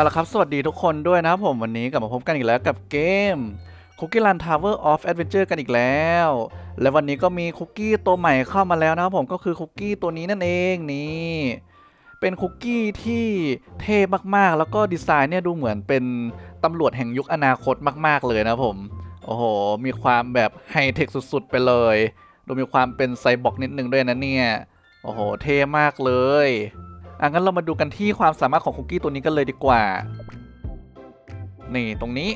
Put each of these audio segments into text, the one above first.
เอาละครับ สวัสดีทุกคนด้วยนะครับผมวันนี้กลับมาพบกันอีกแล้วกับเกม Cookie Run Tower of Adventure กันอีกแล้ว และวันนี้ก็มีคุกกี้ตัวใหม่เข้ามาแล้วนะครับผมก็คือคุกกี้ตัวนี้นั่นเองนี่เป็นคุกกี้ที่เท่มากๆ แล้วก็ดีไซน์เนี่ยดูเหมือนเป็นตำรวจแห่งยุคอนาคตมาก ๆ เลยนะผมโอ้โห มีความแบบไฮเทคสุดๆ ไปเลยดูมีความเป็นไซบอร์กนิดนึงด้วยนะเนี่ยโอ้โห เท่มากเลย อะงั้นเรามาดูกันที่ความสามารถของคุกกี้ตัวนี้กันเลยดีกว่า นี่ตรงนี้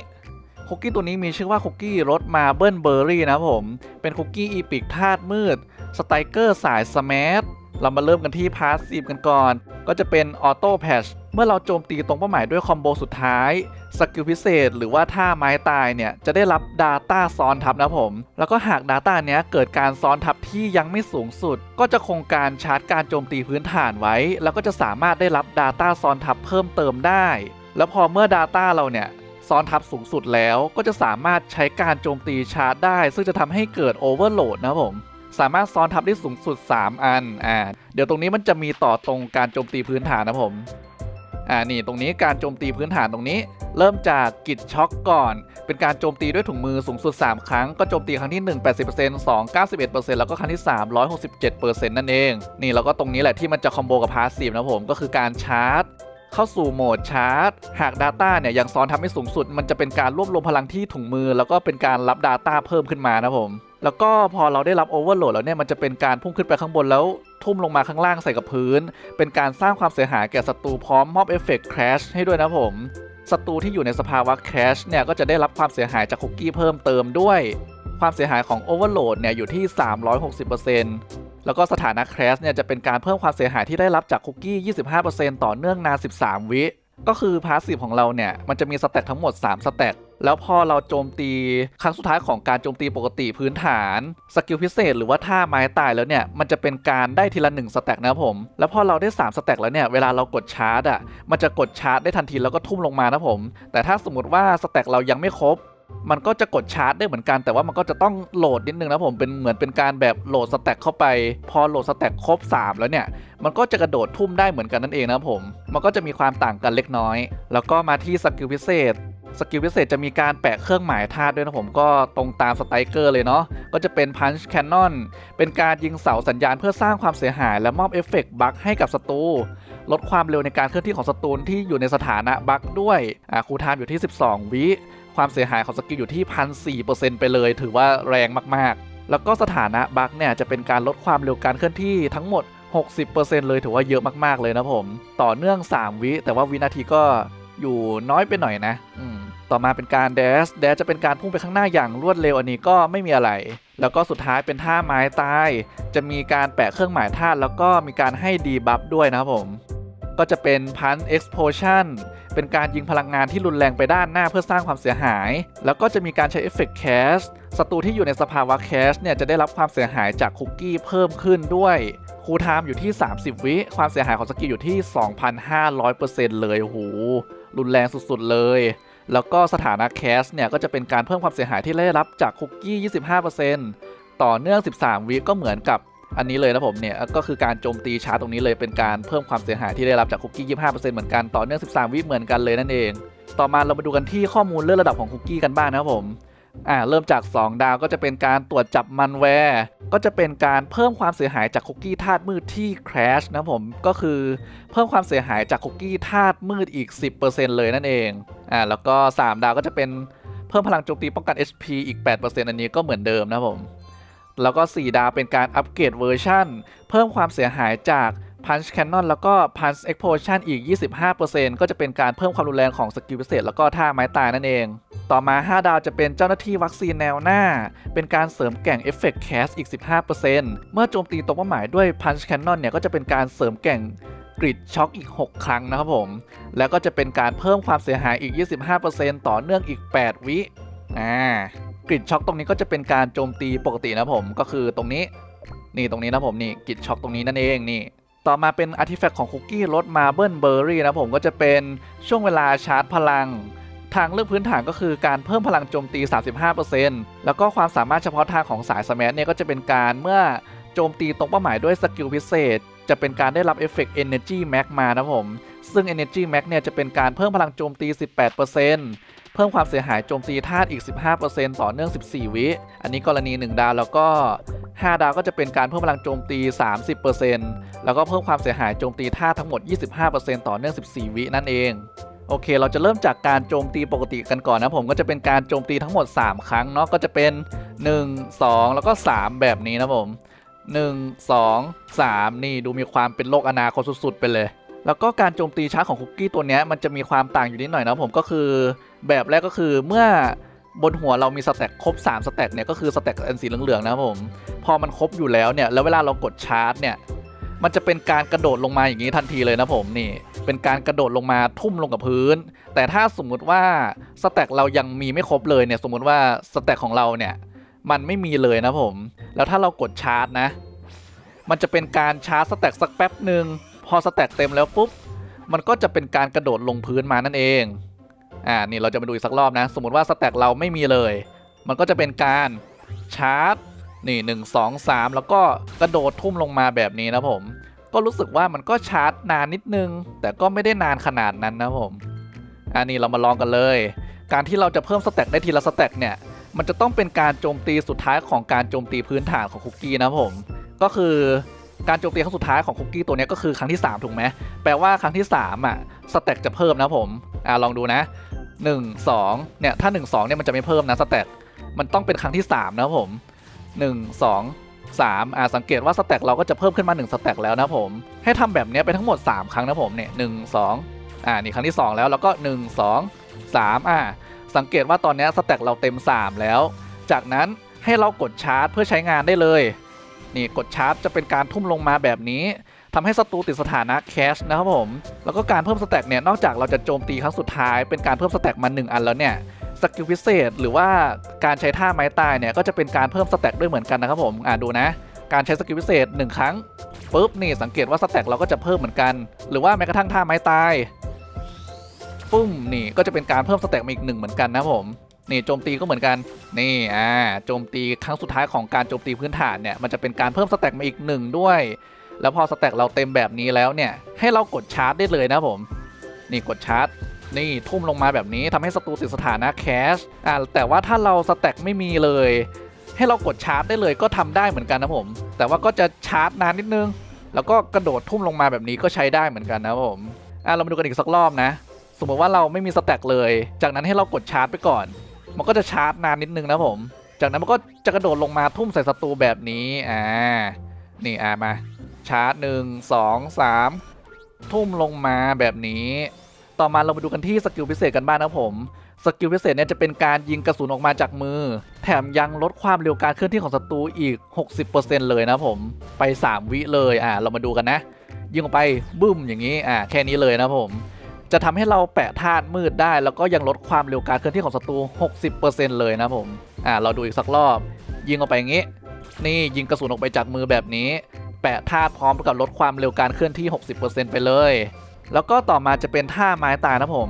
คุกกี้ตัวนี้มีชื่อว่าคุกกี้รสมาเบิลเบอร์รี่นะผม เป็นคุกกี้อีพิกธาตุมืด สไตเกอร์สายสมาร์ท เรามาเริ่มกันที่พาสซีฟกันก่อน ก็จะเป็นออโต้แพชเมื่อเราโจมตีตรงเป้าหมายด้วยคอมโบสุดท้ายสกิลพิเศษ หรือว่าท่าไม้ตายเนี่ย จะได้รับ Data ซ้อนทับนะผม แล้วก็หาก Data เนี้ยเกิดการซ้อนทับที่ยังไม่สูงสุด ก็จะคงการชาร์จการโจมตีพื้นฐานไว้ แล้วก็จะสามารถได้รับ Data ซ้อนทับเพิ่มเติมได้ แล้วพอเมื่อ Data เราเนี่ยซ้อนทับสูงสุดแล้วก็จะสามารถใช้การโจมตีชาร์จได้ ซึ่งจะทำให้เกิดโอเวอร์โหลดนะผม สามารถซ้อนทับได้สูงสุด 3 อันอ่าเดี๋ยวตรงนี้มันจะมีต่อตรงการโจมตีพื้นฐานนะผมอ่านี่ตรงนี้การโจมตีพื้นฐานตรงนี้ เริ่มจากกิจช็อกก่อน เป็นการโจมตีด้วยถุงมือสูงสุด 3 ครั้ง ก็โจมตีครั้งที่ 1 80% 2 91%แล้วก็ครั้งที่ 3 167%นั่นเอง นี่แล้วก็ตรงนี้แหละที่มันจะคอมโบกับพาสซีฟนะผมก็คือการชาร์จเข้าสู่โหมดชาร์จ หาก Data เนี่ยยังซ้อนทำให้สูงสุด มันจะเป็นการรวบรวมพลังที่ถุงมือ แล้วก็เป็นการรับ Data เพิ่มขึ้นมานะผม แล้วก็พอเราได้รับ Overload แล้วเนี่ยมันจะเป็นการพุ่งขึ้นไปข้างบนแล้วทุ่มลงมาข้างล่างใส่กับพื้น เป็นการสร้างความเสียหายแก่ศัตรูพร้อมมอบเอฟเฟกต์ Crash ให้ด้วยนะผมศัตรูที่อยู่ในสภาวะ Crash เนี่ยก็จะได้รับความเสียหายจากคุกกี้เพิ่มเติมด้วย ความเสียหายของ Overload เนี่ยอยู่ที่ 360%แล้วก็สถานะ Crash เนี่ยจะเป็นการเพิ่มความเสียหายที่ได้รับจากคุกกี้ 25%ต่อเนื่องนาน 13 วิ ก็คือพาสซีฟของเราเนี่ย มันจะมีสเตตทั้งหมด 3 สเตตแล้วพอเราโจมตีครั้งสุดท้ายของการโจมตีปกติพื้นฐานสกิลพิเศษหรือว่าท่าไม้ตายแล้วเนี่ย มันจะเป็นการได้ทีละ1สเต็กนะผม แล้วพอเราได้ 3สเต็กแล้วเนี่ย เวลาเรากดชาร์จอะมันจะกดชาร์จได้ทันทีแล้วก็ทุ่มลงมานะผม แต่ถ้าสมมติว่าสเต็กเรายังไม่ครบ มันก็จะกดชาร์จได้เหมือนกัน แต่ว่ามันก็จะต้องโหลดนิดนึงนะผมเป็นเหมือนเป็นการแบบโหลดสแต็กเข้าไป พอโหลดสแต็กครบ 3 แล้วเนี่ย มันก็จะกระโดดทุ่มได้เหมือนกันนั่นเองนะผม มันก็จะมีความต่างกันเล็กน้อย แล้วก็มาที่สกิลพิเศษสกิลพิเศษจะมีการแปะเครื่องหมายธาตุด้วยนะผมก็ตรงตามสไตรเกอร์เลยเนาะก็จะเป็นพันช์แคนนอนเป็นการยิงเสาสัญญาณเพื่อสร้างความเสียหาย และมอบเอฟเฟกต์บัคให้กับศัตรูลดความเร็วในการเคลื่อนที่ของศัตรูที่อยู่ในสถานะบัคด้วยอ่าคูทม์อยู่ที่ 12 วิ ความเสียหายของสกิลอยู่ที่1,004%ไปเลย ถือว่าแรงมากๆ แล้วก็สถานะบัคเนี่ยจะเป็นการลดความเร็วการเคลื่อนที่ทั้งหมด 60%เลยถือว่าเยอะมากๆเลยนะผม ต่อเนื่อง 3 วิ แต่ว่าวินาทีก็อยู่น้อยไปหน่อยนะ อืมต่อมาเป็นการแดชแดชจะเป็นการพุ่งไปข้างหน้าอย่างรวดเร็วอันนี้ก็ไม่มีอะไร แล้วก็สุดท้ายเป็นท่าไม้ตาย จะมีการแปะเครื่องหมายธาแล้วก็มีการให้ดีบัฟด้วยนะครับผม ก็จะเป็นพัน explosion เป็นการยิงพลังงานที่รุนแรงไปด้านหน้าเพื่อสร้างความเสียหาย แล้วก็จะมีการใช้เอฟเฟกต์แคชศัตรูที่อยู่ในสภาวะแคชเนี่ยจะได้รับความเสียหายจากคุกกี้เพิ่มขึ้นด้วยคูลไทม์อยู่ที่ 30 วิ ความเสียหายของสกิลอยู่ที่ 2,500%เลยโอ้โหรุนแรงสุดๆเลย แล้วก็สถานะแคสเนี่ยก็จะเป็นการเพิ่มความเสียหายที่ได้รับจากคุกกี้ 25%ต่อเนื่อง 13 วิก็เหมือนกับ อันนี้เลยนะผมเนี่ยก็คือการโจมตีชาร์จตรงนี้เลยเป็นการเพิ่มความเสียหายที่ได้รับจากคุกกี้25%เหมือนกันต่อเนื่อง 13 วิเหมือนกันเลยนั่นเอง ต่อมาเรามาดูกันที่ข้อมูลเรื่องระดับของคุกกี้กันบ้างนะครับผมอ่าเริ่มจาก 2 ดาวก็จะเป็นการตรวจจับมันแวร์ ก็จะเป็นการเพิ่มความเสียหายจากคุกกี้ธาตุมืดที่ crash นะผมก็คือเพิ่มความเสียหายจากคุกกี้ธาตุมืดอีก 10%เลยนั่นเองอ่าแล้วก็ 3 ดาวก็จะเป็นเพิ่มพลังโจมตีป้องกัน HP อีก 8%อันนี้ก็เหมือนเดิมนะผม แล้วก็ 4 ดาวเป็นการอัปเกรดเวอร์ชันเพิ่มความเสียหายจาก Punch Cannon แล้วก็ Punch Explosion อีก 25%ก็จะเป็นการเพิ่มความรุนแรงของสกิลพิเศษ แล้วก็ท่าไม้ตายนั่นเอง ต่อมา 5 ดาวจะเป็นเจ้าหน้าที่วัคซีนแนวหน้า เป็นการเสริมแก่ง Effect Cast อีก 15%เมื่อโจมตีตรงเป้าหมายด้วย Punch Cannon เนี่ยก็จะเป็นการเสริมแก่งกริดช็อคอีก 6 ครั้งนะครับผม แล้วก็จะเป็นการเพิ่มความเสียหายอีก 25%ต่อเนื่องอีก 8 วิ อ่า กริดช็อคตรงนี้ก็จะเป็นการโจมตีปกตินะผมก็คือตรงนี้ นี่ตรงนี้นะผมนี่กริดช็อคตรงนี้นั่นเองนี่ ต่อมาเป็นอาร์ติแฟกต์ของคุกกี้รสมาเบิลเบอร์รี่นะผมก็จะเป็นช่วงเวลาชาร์จพลัง ทางเลือกพื้นฐานก็คือการเพิ่มพลังโจมตี 35%แล้วก็ความสามารถเฉพาะทางของสายสมัเนี่ยก็จะเป็นการเมื่อโจมตีตรงเป้าหมายด้วยสกิลพิเศษจะเป็นการได้รับเอฟเฟกต์ Energy Max มานะผม ซึ่ง Energy Max เนี่ยจะเป็นการเพิ่มพลังโจมตี 18% เพิ่มความเสียหายโจมตีธาตุอีก 15%ต่อเนื่อง 14 วิ อันนี้กรณี 1 ดาวแล้วก็ 5 ดาวก็จะเป็นการเพิ่มพลังโจมตี 30%แล้วก็เพิ่มความเสียหายโจมตีธาตุทั้งหมด 25%ต่อเนื่อง 14 วินั่นเองโอเค เราจะเริ่มจากการโจมตีปกติกันก่อนนะผมก็จะเป็นการโจมตีทั้งหมด 3 ครั้งเนาะก็จะเป็น 1 2 แล้วก็ 3 แบบนี้นะผม 1 2 3 นี่ดูมีความเป็นโลกอนาคตสุดๆไปเลย แล้วก็การโจมตีช้าของคุกกี้ตัวนี้มันจะมีความต่างอยู่นิดหน่อยนะผมก็คือแบบแรกก็คือเมื่อบนหัวเรามีสแต็กครบ 3 สแต็กเนี่ยก็คือสแต็กอันสีเหลืองๆนะครับผม พอมันครบอยู่แล้วเนี่ยแล้วเวลาเรากดชาร์จเนี่ยมันจะเป็นการกระโดดลงมาอย่างนี้ทันทีเลยนะผมนี่ เป็นการกระโดดลงมาทุ่มลงกับพื้น แต่ถ้าสมมุติว่าสแต็กเรายังมีไม่ครบเลยเนี่ยสมมุติว่าสแต็กของเราเนี่ยมันไม่มีเลยนะผม แล้วถ้าเรากดชาร์จนะ มันจะเป็นการชาร์จสแต็กสักแป๊บหนึ่ง พอสแต็กเต็มแล้วปุ๊บ มันก็จะเป็นการกระโดดลงพื้นมานั่นเอง อ่า นี่เราจะมาดูอีกสักรอบนะ สมมติว่าสแต็กเราไม่มีเลย มันก็จะเป็นการชาร์จ นี่หนึ่งสองสามแล้วก็กระโดดทุ่มลงมาแบบนี้นะผม ก็รู้สึกว่ามันก็ชาร์จนานนิดนึง แต่ก็ไม่ได้นานขนาดนั้นนะผม อันนี้เรามาลองกันเลย การที่เราจะเพิ่มสแต็กได้ทีละสแต็กเนี่ย มันจะต้องเป็นการโจมตีสุดท้ายของการโจมตีพื้นฐานของคุกกี้นะผม ก็คือ การโจมตีครั้งสุดท้ายของคุกกี้ตัวนี้ก็คือครั้งที่ 3 ถูกไหมแปลว่าครั้งที่ 3 อะสแต็กจะเพิ่มนะผมอ่าลองดูนะ 1 2เนี่ยถ้า 1 2เนี่ยมันจะไม่เพิ่มนะสแต็กมันต้องเป็นครั้งที่ 3 นะผม 1 2 3อ่าสังเกตว่าสแต็กเราก็จะเพิ่มขึ้นมา 1 สแต็กแล้วนะผม ให้ทำแบบนี้ไปทั้งหมด 3 ครั้งนะผมเนี่ยหนึ่งสองอ่านี่ครั้งที่ 2 แล้วแล้วก็ 1 2 3อ่าสังเกตว่าตอนนี้สแต็กเราเต็ม 3 แล้ว จากนั้นให้เรากดชาร์จเพื่อใช้งานได้เลย นี่กดชาร์จจะเป็นการทุ่มลงมาแบบนี้ทำให้ศัตรูติดสถานะแคชนะครับผม แล้วก็การเพิ่มสแต็กเนี่ย นอกจากเราจะโจมตีครั้งสุดท้าย เป็นการเพิ่มสแต็กมา 1 อันแล้วเนี่ย สกิลพิเศษ หรือว่าการใช้ท่าไม้ตายเนี่ย ก็จะเป็นการเพิ่มสแต็กด้วยเหมือนกันนะครับผม อ่าดูนะ การใช้สกิลพิเศษ 1 ครั้งปุ๊บนี่สังเกตว่าสแต็กเราก็จะเพิ่มเหมือนกัน หรือว่าแม้กระทั่งท่าไม้ตายปุ้มนี่ก็จะเป็นการเพิ่มสแต็กมาอีกหนึ่งเหมือนกันนะผม นี่โจมตีก็เหมือนกัน นี่อ่าโจมตีครั้งสุดท้ายของการโจมตีพื้นฐานเนี่ยมันจะเป็นการเพิ่มสแต็กมาอีกหนึ่งด้วย แล้วพอสแต็กเราเต็มแบบนี้แล้วเนี่ยให้เรากดชาร์จได้เลยนะผม นี่กดชาร์จนี่ทุ่มลงมาแบบนี้ทำให้ศัตรูติดสถานะแคชอ่าแต่ว่าถ้าเราสแต็กไม่มีเลย ให้เรากดชาร์จได้เลยก็ทำได้เหมือนกันนะผม แต่ว่าก็จะชาร์จนานนิดนึง แล้วก็กระโดดทุ่มลงมาแบบนี้ก็ใช้ได้เหมือนกันนะผมอ่าเรามาดูกันอีกสักรอบนะ สมมติว่าเราไม่มีสแต็กเลย จากนั้นให้เรากดชาร์จไปก่อน มันก็จะชาร์จนานนิดนึงนะผม จากนั้นมันก็จะกระโดดลงมาทุ่มใส่ศัตรูแบบนี้อ่านี่อ่ามา ชาร์จหนึ่งสองสามทุ่มลงมาแบบนี้ ต่อมาเรามาดูกันที่สกิลพิเศษกันบ้างนะผมสกิลพิเศษเนี่ยจะเป็นการยิงกระสุนออกมาจากมือ แถมยังลดความเร็วการเคลื่อนที่ของศัตรูอีก 60%เลยนะผมไป 3 วิเลยอ่าเรามาดูกันนะ ยิงออกไปบึ้มอย่างนี้อ่าแค่นี้เลยนะผม จะทำให้เราแปะธาตุมืดได้ แล้วก็ยังลดความเร็วการเคลื่อนที่ของศัตรู 60%เลยนะผมอ่าเราดูอีกสักรอบ ยิงออกไปอย่างนี้ นี่ยิงกระสุนออกไปจากมือแบบนี้ แปะธาตุพร้อมกับลดความเร็วการเคลื่อนที่ 60%ไปเลย แล้วก็ต่อมาจะเป็นท่าไม้ตายนะผม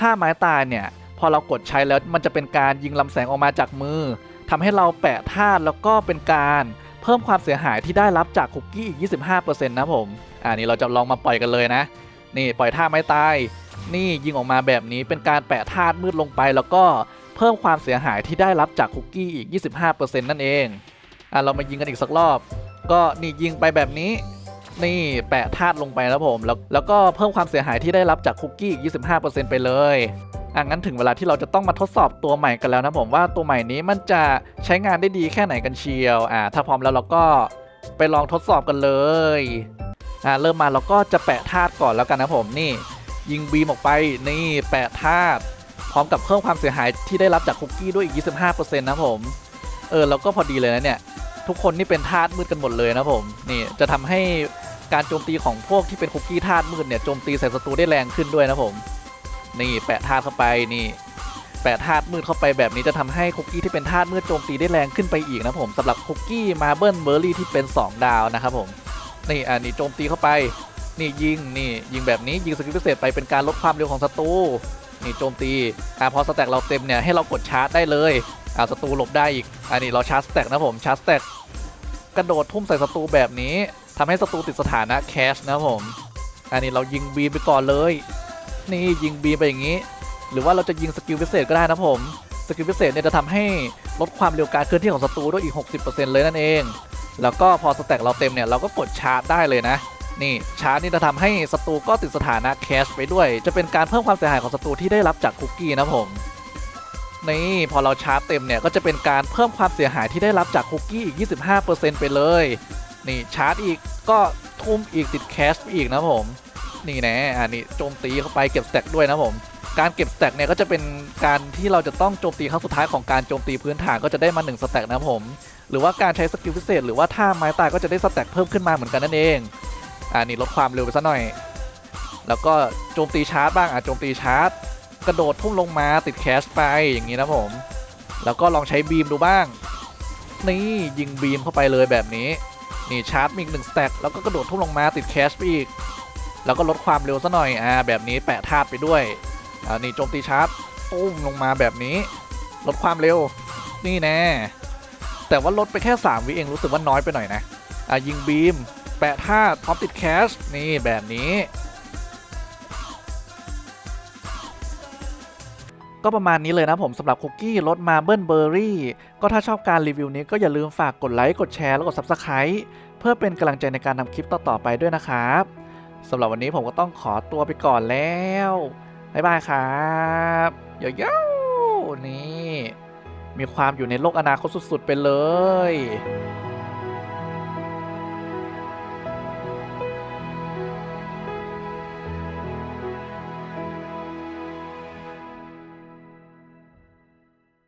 ท่าไม้ตายเนี่ยพอเรากดใช้แล้วมันจะเป็นการยิงลำแสงออกมาจากมือทำให้เราแปะธาตุแล้วก็เป็นการเพิ่มความเสียหายที่ได้รับจากคุกกี้อีก 25%นะผม อ่านี่เราจะลองมาปล่อยกันเลยนะ นี่ปล่อยท่าไม้ตาย นี่ยิงออกมาแบบนี้เป็นการแปะธาตุมืดลงไป แล้วก็เพิ่มความเสียหายที่ได้รับจากคุกกี้อีก 25%นั่นเองอะเรามายิงกันอีกสักรอบ ก็นี่ยิงไปแบบนี้ นี่แปะธาตุลงไปแล้วผมแล้วแล้วก็เพิ่มความเสียหายที่ได้รับจากคุกกี้อีก 25%ไปเลยอะงั้นถึงเวลาที่เราจะต้องมาทดสอบตัวใหม่กันแล้วนะผมว่าตัวใหม่นี้มันจะใช้งานได้ดีแค่ไหนกันเชียวอ่าถ้าพร้อมแล้วเราก็ไปลองทดสอบกันเลย อ่าเริ่มมาเราก็จะแปะธาตุก่อนแล้วกันนะผมนี่ ยิงบีมออกไปนี่แปะธาตุพร้อมกับเพิ่มความเสียหายที่ได้รับจากคุกกี้ด้วยอีก 25%นะผมเออแล้วก็พอดีเลยนะเนี่ยทุกคนนี่เป็นธาตุมืดกันหมดเลยนะผมนี่จะทำให้การโจมตีของพวกที่เป็นคุกกี้ธาตุมืดเนี่ยโจมตีใส่ศัตรูได้แรงขึ้นด้วยนะผมนี่แปะธาตุเข้าไปนี่แปะธาตุมืดเข้าไปแบบนี้จะทำให้คุกกี้ที่เป็นธาตุมืดโจมตีได้แรงขึ้นไปอีกนะผมสำหรับคุกกี้มาเบิลเบอร์รี่ที่เป็น 2 ดาวนะครับผม นี่อันนี้โจมตีเข้าไป นี่ยิงนี่ยิงแบบนี้ยิงสกิลพิเศษไปเป็นการลดความเร็วของศัตรูนี่โจมตีอ่าพอสแต็กเราเต็มเนี่ยให้เรากดชาร์จได้เลยอ่าศัตรูหลบได้อีกอันนี้เราชาร์จสแต็กนะผมชาร์จสแต็กกระโดดทุ่มใส่ศัตรูแบบนี้ทำให้ศัตรูติดสถานะแคชนะผมอันนี้เรายิงบีมไปก่อนเลย นี่ยิงบีมไปอย่างนี้ หรือว่าเราจะยิงสกิลพิเศษก็ได้นะผมสกิลพิเศษเนี่ยจะทำให้ลดความเร็วการเคลื่อนที่ของศัตรูด้วยอีก 60%เลยนั่นเอง แล้วก็พอสแต็กเราเต็มเนี่ยเราก็กดชาร์จได้เลยนะ นี่ชาร์จนี่จะทำให้ศัตรูก็ติดสถานะแคชไปด้วย จะเป็นการเพิ่มความเสียหายของศัตรูที่ได้รับจากคุกกี้นะผมนี่พอเราชาร์จเต็มเนี่ยก็จะเป็นการเพิ่มความเสียหายที่ได้รับจากคุกกี้อีก 25%ไปเลย นี่ชาร์จอีกก็ทุ่มอีกติดแคชไปอีกนะผม นี่แน่อันนี้โจมตีเข้าไปเก็บสแต็กด้วยนะผม การเก็บสแต็กเนี่ยก็จะเป็นการที่เราจะต้องโจมตีครั้งสุดท้ายของการโจมตีพื้นฐานก็จะได้มา1สแต็กนะผม หรือว่าการใช้สกิลพิเศษ หรือว่าท่าไม้ตายก็จะได้สแต็กเพิ่มขึ้นมาเหมือนกันนั่นเองอ่านี่ลดความเร็วไปซะหน่อย แล้วก็โจมตีชาร์จบ้างอะโจมตีชาร์จ กระโดดพุ่งลงมาติดแคชไปอย่างนี้นะผม แล้วก็ลองใช้บีมดูบ้าง นี่ยิงบีมเข้าไปเลยแบบนี้นี่ชาร์จมีอีกหนึ่งสแต็กแล้วก็กระโดดทุ่มลงมาติดแคชไปอีกแล้วก็ลดความเร็วซะหน่อยอ่าแบบนี้แปะธาตุไปด้วย อ่านี่โจมตีชาร์จตุ้มลงมาแบบนี้ ลดความเร็ว นี่แน่ แต่ว่าลดไปแค่ 3 วิเองรู้สึกว่าน้อยไปหน่อยนะอ่ายิงบีม แปะธาตุพร้อมติดแคช นี่แบบนี้ ก็ประมาณนี้เลยนะผมสำหรับคุกกี้รสมาเบิลเบอร์รี่ ก็ถ้าชอบการรีวิวนี้ก็อย่าลืมฝากกดไลค์ กดแชร์ แล้วกด Subscribe เพื่อเป็นกำลังใจในการทำคลิปต่อๆไปด้วยนะครับสำหรับวันนี้ผมก็ต้องขอตัวไปก่อนแล้ว บ๊ายบายครับโยโย่นี่ มีความอยู่ในโลกอนาคตสุด ๆ ไปเลย